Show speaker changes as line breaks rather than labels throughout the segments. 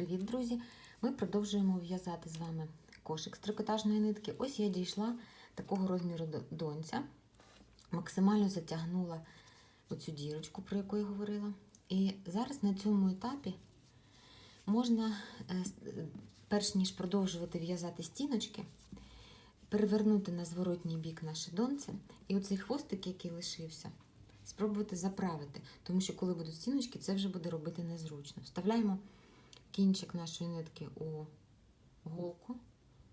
Привіт, друзі! Ми продовжуємо в'язати з вами кошик з трикотажної нитки. Ось я дійшла такого розміру донця, максимально затягнула оцю дірочку, про яку я говорила. І зараз на цьому етапі можна, е, перш ніж продовжувати в'язати стіночки, перевернути на зворотній бік наше донце, і оцей хвостик, який лишився, спробувати заправити, тому що коли будуть стіночки, це вже буде робити незручно. Вставляємо кінчик нашої нитки у голку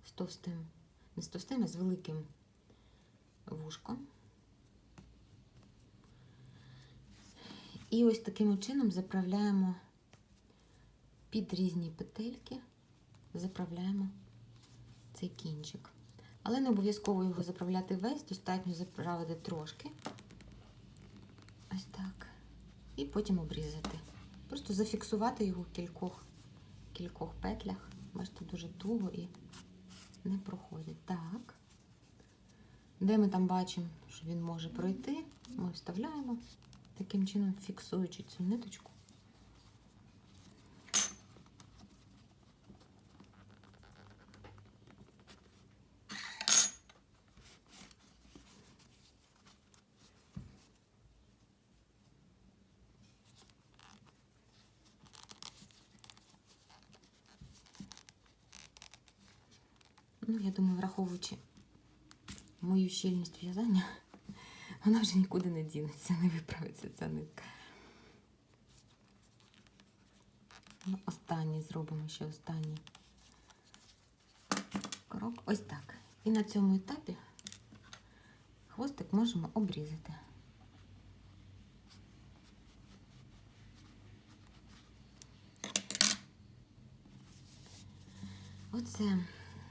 з товстим, не з товстим, а з великим вушком. І ось таким чином заправляємо під різні петельки, заправляємо цей кінчик. Але не обов'язково його заправляти весь, достатньо заправити трошки. Ось так. І потім обрізати. Просто зафіксувати його в кількох, кількох петлях. Бачите, дуже туго і не проходить. Так. Де ми там бачимо, що він може пройти, ми вставляємо, таким чином фіксуючи цю ниточку. Ну, я думаю, враховуючи мою щільність в'язання, вона вже нікуди не дінеться, не виправиться ця нитка. Ну, останній зробимо ще останній крок. Ось так. І на цьому етапі хвостик можемо обрізати. Оце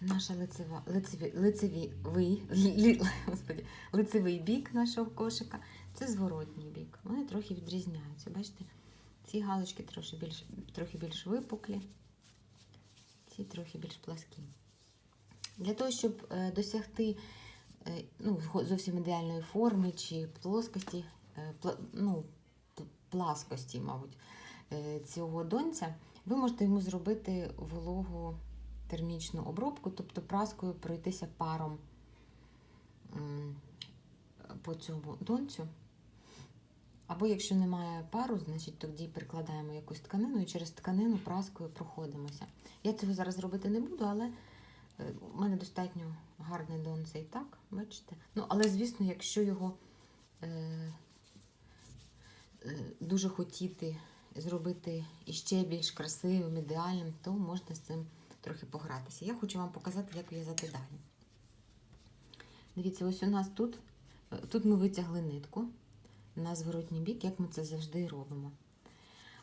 наша лицева, лицеві, лицеві, ви, лі, господі, лицевий бік нашого кошика. Це зворотній бік. Вони трохи відрізняються. Бачите, ці галочки трохи більш, трохи більш випуклі, ці трохи більш пласкі. Для того, щоб е, досягти е, ну, зовсім ідеальної форми чи плоскості, е, ну, пласкості, мабуть, цього донця, ви можете йому зробити вологу термічну обробку, тобто праскою пройтися паром по цьому донцю. Або якщо немає пару, значить тоді прикладаємо якусь тканину і через тканину праскою проходимося. Я цього зараз робити не буду, але е, у мене достатньо гарний донце і так, бачите? Ну, але, звісно, якщо його е, е, дуже хотіти зробити іще більш красивим, ідеальним, то можна з цим трохи погратися. Я хочу вам показати, як в'язати далі. Дивіться, ось у нас тут, е, тут ми витягли нитку на зворотній бік, як ми це завжди робимо.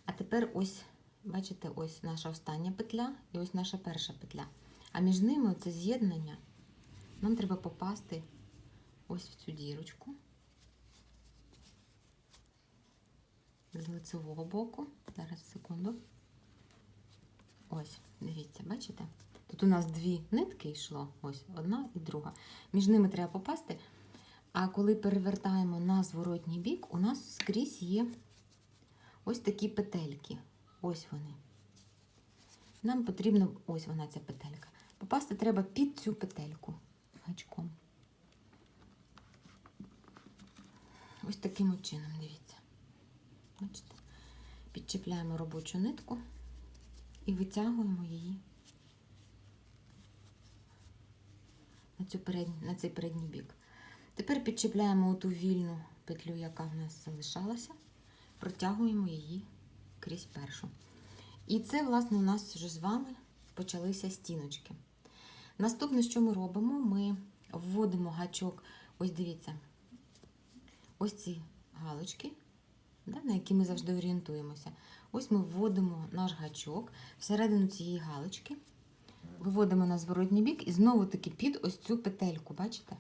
А тепер ось, бачите, ось наша остання петля і ось наша перша петля. А між ними це з'єднання. Нам треба попасти ось в цю дірочку з лицевого боку. Зараз секунду. Ось, дивіться, бачите? Тут у нас дві нитки йшло, ось одна і друга. Між ними треба попасти. А коли перевертаємо на зворотній бік, у нас скрізь є ось такі петельки. Ось вони. Нам потрібно, ось вона ця петелька. Попасти треба під цю петельку гачком. Ось таким чином, дивіться. Бачите? Підчіпляємо робочу нитку і витягуємо її на, цю передню, на цей передній бік. Тепер підчіпляємо ту вільну петлю, яка в нас залишалася, протягуємо її крізь першу. І це, власне, у нас вже з вами почалися стіночки. Наступне, що ми робимо, ми вводимо гачок, ось дивіться, ось ці галочки, да, на які ми завжди орієнтуємося. Ось ми вводимо наш гачок всередину цієї галочки, виводимо на зворотній бік і знову таки під ось цю петельку, бачите?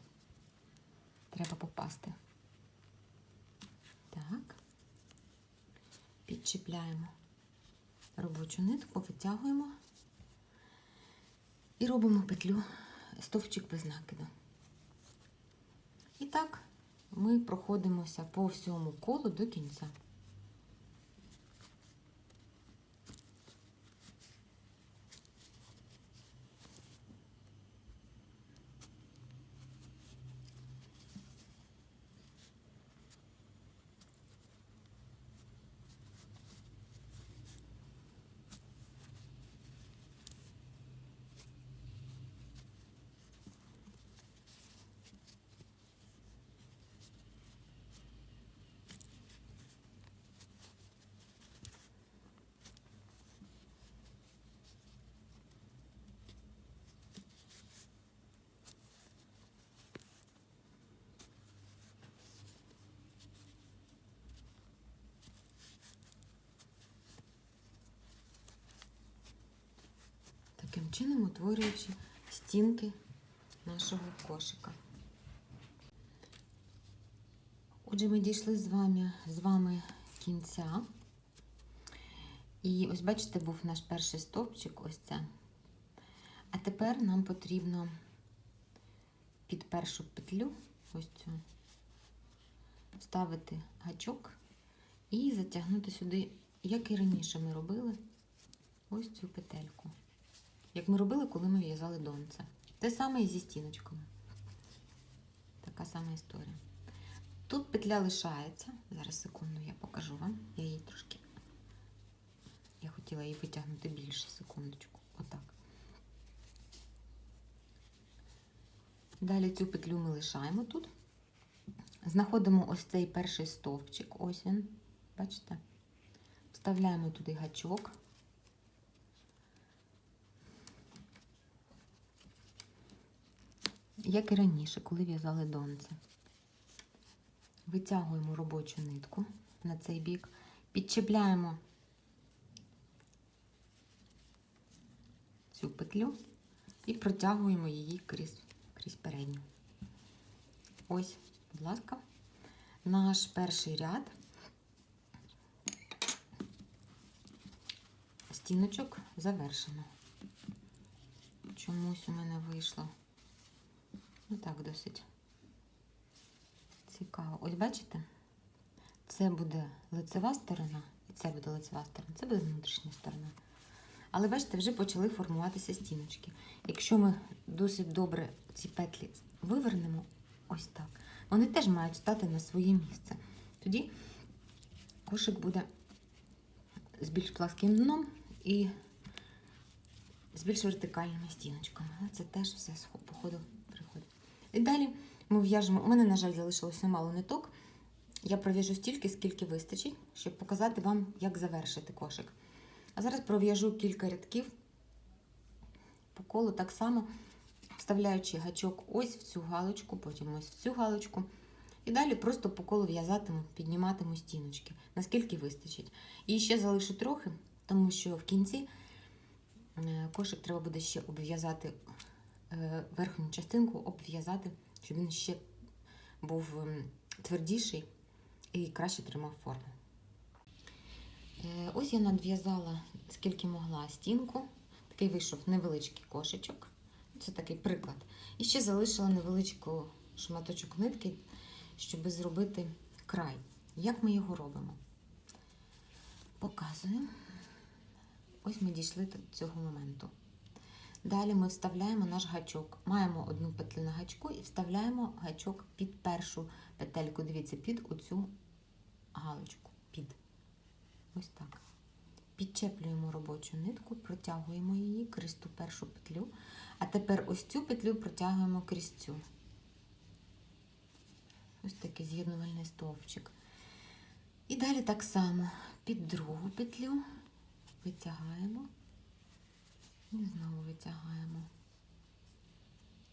Треба попасти. Так. Підчіпляємо робочу нитку, витягуємо і робимо петлю стовпчик без накиду. І так ми проходимося по всьому колу до кінця. Чином утворюючи стінки нашого кошика. Отже, ми дійшли з вами, з вами кінця. І ось бачите, був наш перший стовпчик, ось це. А тепер нам потрібно під першу петлю, ось цю, вставити гачок і затягнути сюди, як і раніше ми робили, ось цю петельку. Як ми робили, коли ми в'язали донце. Те саме і зі стіночками. Така сама історія. Тут петля лишається. Зараз секунду я покажу вам. Я її трошки. Я хотіла її витягнути більше, секундочку. Отак. Далі цю петлю ми лишаємо тут. Знаходимо ось цей перший стовпчик. Ось він. Бачите? Вставляємо туди гачок. Як і раніше, коли в'язали донце. Витягуємо робочу нитку на цей бік, підчепляємо цю петлю і протягуємо її крізь, крізь передню. Ось, будь ласка, наш перший ряд стіночок завершено. Чомусь у мене вийшло. Ну так, досить цікаво. Ось бачите? Це буде лицева сторона, і це буде лицева сторона, це буде внутрішня сторона. Але бачите, вже почали формуватися стіночки. Якщо ми досить добре ці петлі вивернемо, ось так, вони теж мають стати на своє місце. Тоді кошик буде з більш пласким дном і з більш вертикальними стіночками. Але це теж все схо- по приходить. І далі ми в'яжемо. У мене, на жаль, залишилося мало ниток. Я пров'яжу стільки, скільки вистачить, щоб показати вам, як завершити кошик. А зараз пров'яжу кілька рядків по колу так само, вставляючи гачок ось в цю галочку, потім ось в цю галочку. І далі просто по колу в'язатиму, підніматиму стіночки, наскільки вистачить. І ще залишу трохи, тому що в кінці е, кошик треба буде ще обв'язати верхню частинку, обв'язати, щоб він ще був ем, твердіший і краще тримав форму. Е, Ось я надв'язала скільки могла стінку. Такий вийшов невеличкий кошечок. Це такий приклад. І ще залишила невеличку шматочок нитки, щоб зробити край. Як ми його робимо? Показую. Ось ми дійшли до цього моменту. Далі ми вставляємо наш гачок. Маємо одну петлю на гачку і вставляємо гачок під першу петельку. Дивіться, під оцю галочку. Під. Ось так. Підчеплюємо робочу нитку, протягуємо її крізь ту першу петлю. А тепер ось цю петлю протягуємо крізь цю. Ось такий з'єднувальний стовпчик. І далі так само під другу петлю витягаємо. І знову витягаємо.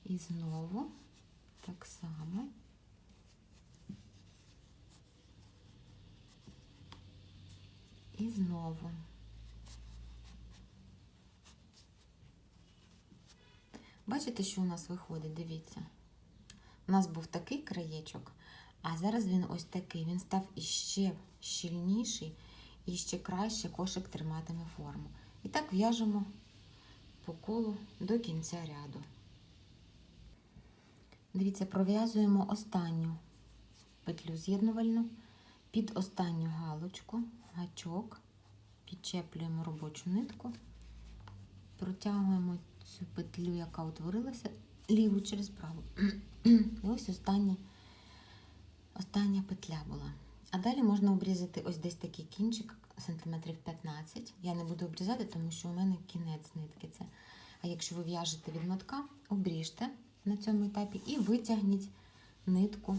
І знову так само. І знову. Бачите, що у нас виходить? Дивіться. У нас був такий краєчок, а зараз він ось такий. Він став іще щільніший і ще краще кошик триматиме форму. І так в'яжемо по колу до кінця ряду. Дивіться, пров'язуємо останню петлю з'єднувальну, під останню галочку, гачок, підчеплюємо робочу нитку, протягуємо цю петлю, яка утворилася, ліву через праву. І ось остання, остання петля була. А далі можна обрізати ось десь такий кінчик, сантиметрів 15. Я не буду обрізати, тому що у мене кінець нитки це. А якщо ви в'яжете від мотка, обріжте на цьому етапі і витягніть нитку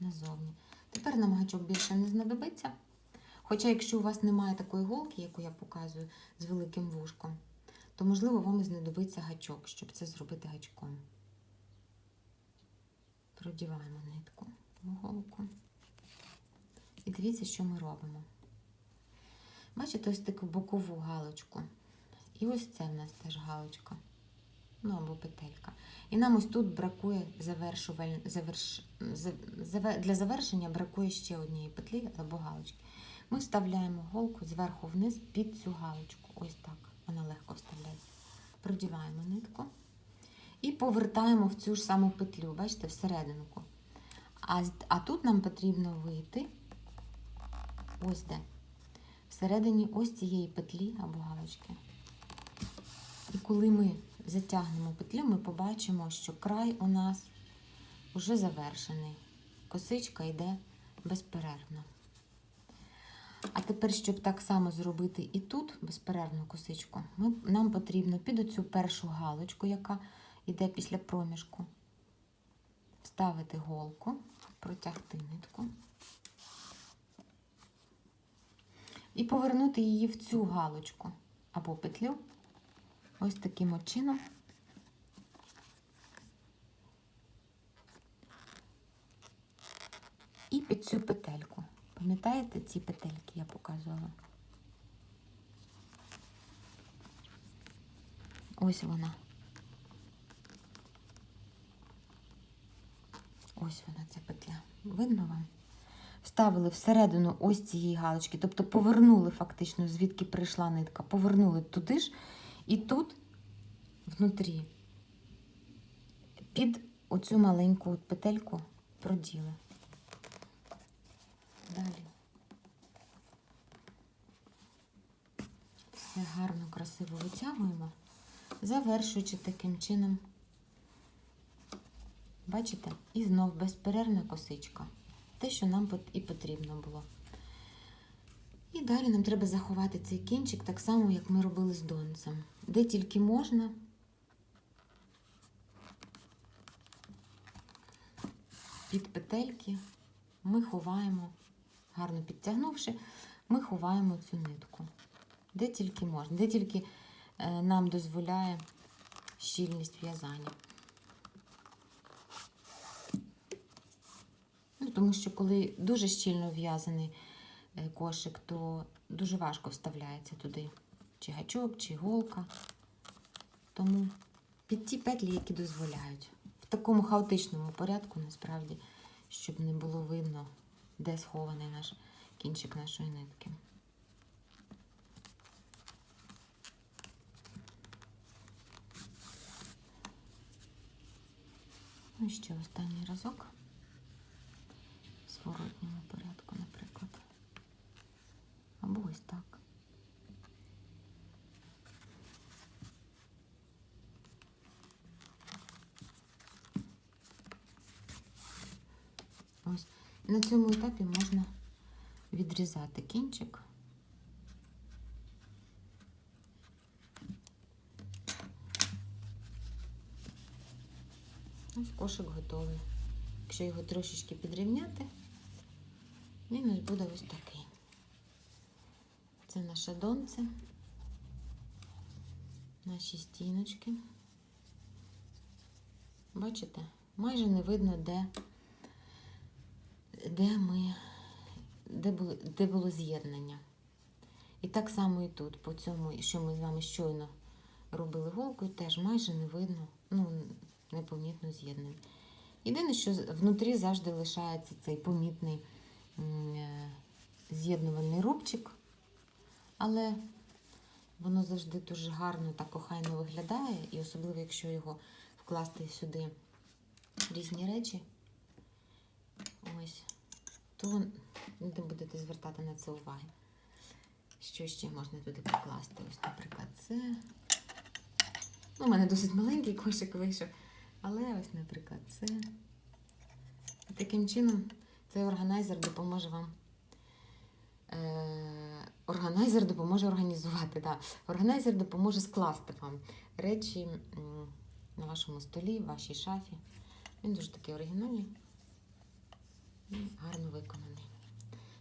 назовні. Тепер нам гачок більше не знадобиться. Хоча, якщо у вас немає такої голки, яку я показую з великим вушком, то, можливо, вам і знадобиться гачок, щоб це зробити гачком. Продіваємо нитку в голку. Дивіться, що ми робимо. Бачите, ось таку бокову галочку. І ось це в нас теж галочка. Ну або петелька. І нам ось тут бракує заверш... за- для завершення бракує ще однієї петлі або галочки. Ми вставляємо голку зверху вниз під цю галочку. Ось так. Вона легко вставляється. Продіваємо нитку і повертаємо в цю ж саму петлю, бачите, всерединку. А, а тут нам потрібно вийти ось де. Всередині ось цієї петлі або галочки. І коли ми затягнемо петлю, ми побачимо, що край у нас вже завершений. Косичка йде безперервно. А тепер, щоб так само зробити і тут безперервну косичку, ми, нам потрібно під оцю першу галочку, яка йде після проміжку, вставити голку, протягти нитку і повернути її в цю галочку або петлю ось таким от чином. І під цю петельку. Пам'ятаєте ці петельки я показувала? Ось вона. Ось вона ця петля. Видно вам? Вставили всередину ось цієї галочки, тобто повернули фактично, звідки прийшла нитка, повернули туди ж, і тут внутрі під оцю маленьку петельку проділи. Далі. Все гарно, красиво витягуємо, завершуючи таким чином. Бачите? І знов безперервна косичка. Те, що нам і потрібно було. І далі нам треба заховати цей кінчик так само, як ми робили з донцем. Де тільки можна. Під петельки ми ховаємо, гарно підтягнувши, ми ховаємо цю нитку. Де тільки можна, де тільки е, нам дозволяє щільність в'язання. Тому що коли дуже щільно в'язаний е, кошик, то дуже важко вставляється туди чи гачок, чи голка. Тому під ті петлі, які дозволяють. В такому хаотичному порядку, насправді, щоб не було видно, де схований наш кінчик нашої нитки. Ну, і ще останній разок в зворотньому порядку, наприклад. Або ось так. Ось. На цьому етапі можна відрізати кінчик. Ось кошик готовий. Якщо його трошечки підрівняти, він ось буде ось такий. Це наше донце, наші стіночки. Бачите, майже не видно, де, де ми, де було, де було з'єднання. І так само і тут, по цьому, що ми з вами щойно робили голкою, теж майже не видно, ну, непомітно з'єднання. Єдине, що внутрі завжди лишається цей помітний е, з'єднувальний рубчик, але воно завжди дуже гарно так охайно виглядає, і особливо, якщо його вкласти сюди різні речі, ось, то не будете звертати на це уваги. Що ще можна туди покласти? Ось, наприклад, це. Ну, у мене досить маленький кошик вийшов. Але ось, наприклад, це. І таким чином цей органайзер допоможе вам. Е, органайзер допоможе організувати. Да. Органайзер допоможе скласти вам речі на вашому столі, в вашій шафі. Він дуже такий оригінальний гарно виконаний.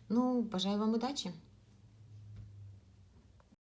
Ну, бажаю вам удачі!